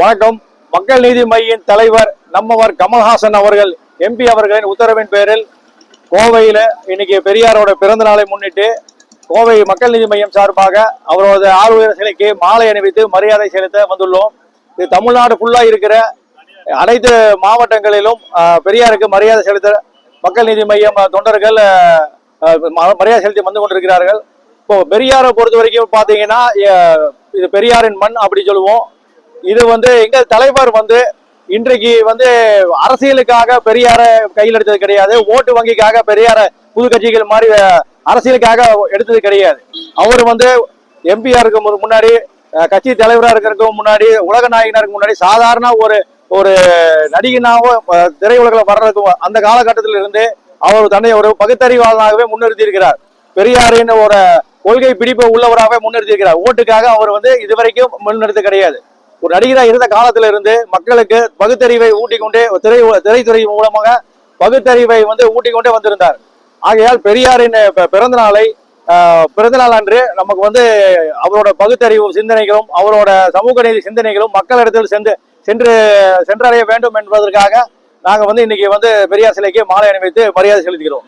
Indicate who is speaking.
Speaker 1: வணக்கம். மக்கள் நீதி மையின் தலைவர் நம்மவர் கமல்ஹாசன் அவர்கள் எம்பி அவர்களின் உத்தரவின் பேரில் கோவையில் இன்னைக்கு பெரியாரோட பிறந்த நாளை முன்னிட்டு கோவை மக்கள் நீதி மையம் சார்பாக அவரோட ஆளுநர் சிலைக்கு மாலை அணிவித்து மரியாதை செலுத்த வந்துள்ளோம். இது தமிழ்நாடு ஃபுல்லா இருக்கிற அனைத்து மாவட்டங்களிலும் பெரியாருக்கு மரியாதை செலுத்த மக்கள் நீதி மையம் தொண்டர்கள் மரியாதை செலுத்தி வந்து கொண்டிருக்கிறார்கள். இப்போ பெரியாரை பொறுத்த வரைக்கும் பார்த்தீங்கன்னா இது பெரியாரின் மண் அப்படி சொல்லுவோம். இது வந்து எங்கள் தலைவர் வந்து இன்றைக்கு வந்து அரசியலுக்காக பெரியார கையில் எடுத்தது கிடையாது. ஓட்டு வங்கிக்காக பெரியார புது கட்சிகள் மாதிரி அரசியலுக்காக எடுத்தது கிடையாது. அவர் வந்து எம்பியா இருக்கும் போது முன்னாடி கட்சி தலைவராக இருக்கிறதுக்கு முன்னாடி உலக நாயகனாருக்கு முன்னாடி சாதாரண ஒரு ஒரு நடிகனாகவும் திரையுலகில் வர்றதுக்கு அந்த காலகட்டத்தில் இருந்து அவர் தன்னை ஒரு பகுத்தறிவாளனாகவே முன்னிறுத்தி இருக்கிறார் பெரியாரின் ஒரு கொள்கை பிடிப்பு உள்ளவராகவே முன்னிறுத்தி இருக்கிறார் ஓட்டுக்காக அவர் வந்து இதுவரைக்கும் முன்னிறுத்த கிடையாது. ஒரு நடிகராக இருந்த காலத்துல இருந்து மக்களுக்கு பகுத்தறிவை ஊட்டிக்கொண்டே திரை திரைத்துறை மூலமாக பகுத்தறிவை வந்து ஊட்டிக்கொண்டே வந்திருந்தார். ஆகையால் பெரியாரின் பிறந்த நாளை பிறந்த நாள் அன்று நமக்கு வந்து அவரோட பகுத்தறிவு சிந்தனைகளும் அவரோட சமூக நீதி சிந்தனைகளும் மக்களிடத்தில் சென்று சென்று சென்றடைய வேண்டும் என்பதற்காக நாங்கள் வந்து இன்னைக்கு வந்து பெரியார் சிலைக்கு மாலை அணிவித்து மரியாதை செலுத்துகிறோம்.